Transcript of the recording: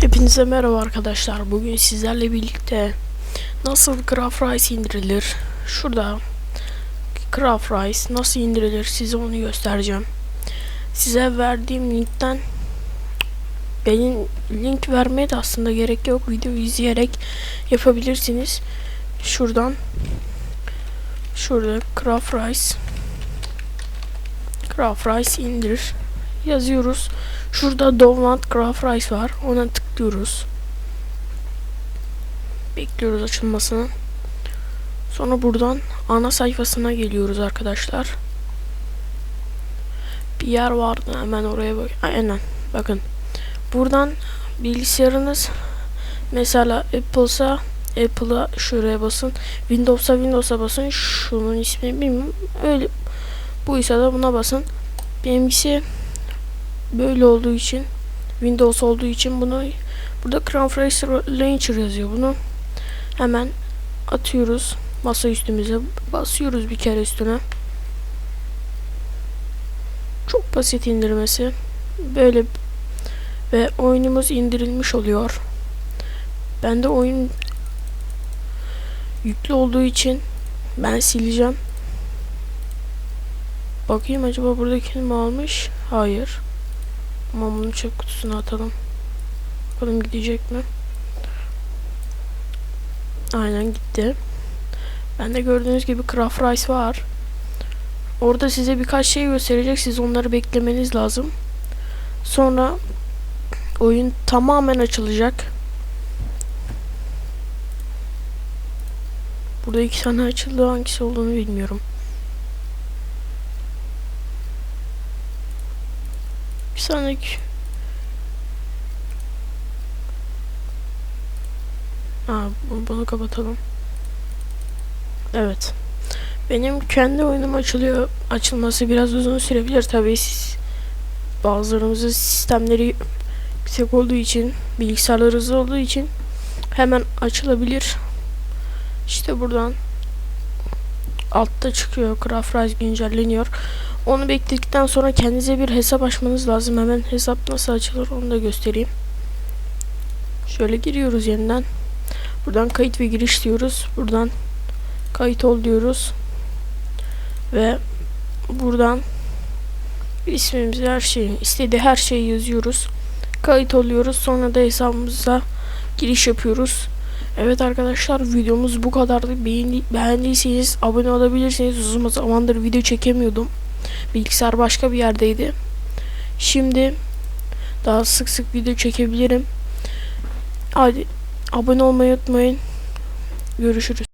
Hepinize merhaba arkadaşlar. Bugün sizlerle birlikte nasıl Craft Rice indirilir? Şurada Craft Rice nasıl indirilir size onu göstereceğim. Size verdiğim linkten benim link vermeye de aslında gerek yok. Video izleyerek yapabilirsiniz. Şuradan şurada Craft Rice indir yazıyoruz. Şurada Download Craft Rice var. Ona tıklıyoruz. Bekliyoruz açılmasını. Sonra buradan ana sayfasına geliyoruz arkadaşlar. Bir yer vardı hemen oraya bak. Aynen. Bakın. Buradan bilgisayarınız mesela Apple'sa Apple'a şuraya basın. Windows'a Windows'a basın. Şunun ismini bilmiyorum. Öyle buysa da buna basın. Benimkisi böyle olduğu için Windows olduğu için bunu burada Craft Racer Launcher yazıyor. Bunu hemen atıyoruz masa üstümüze basıyoruz bir kere üstüne. Çok basit indirmesi. Böyle ve oyunumuz indirilmiş oluyor. Ben de oyun yüklü olduğu için ben sileceğim. Bakayım acaba buradakini mi almış? Hayır. Ama bunu çöp kutusuna atalım. Bakalım gidecek mi? Aynen gitti. Ben de gördüğünüz gibi Craft Rice var. Orada size birkaç şey gösterecek. Siz onları beklemeniz lazım. Sonra oyun tamamen açılacak. Burada iki tane açıldı. Hangisi olduğunu bilmiyorum. Bir sonraki Aa, bu- bunu kapatalım. Evet. Benim kendi oyunum açılıyor. Açılması biraz uzun sürebilir tabii siz bazılarımızın sistemleri yüksek olduğu için, bilgisayarlar hızlı olduğu için hemen açılabilir. İşte buradan altta çıkıyor. Craft Rise güncelleniyor. Onu bekledikten sonra kendinize bir hesap açmanız lazım. Hemen hesap nasıl açılır onu da göstereyim. Şöyle giriyoruz yeniden. Buradan kayıt ve giriş diyoruz. Buradan kayıt ol diyoruz. Ve buradan ismimizi her şeyi istediği her şeyi yazıyoruz. Kayıt oluyoruz. Sonra da hesabımıza giriş yapıyoruz. Evet arkadaşlar videomuz bu kadardı. Beğendi, beğendiyseniz abone olabilirsiniz. Uzun zamandır video çekemiyordum. Bilgisayar başka bir yerdeydi. Şimdi daha sık sık video çekebilirim. Hadi abone olmayı unutmayın. Görüşürüz.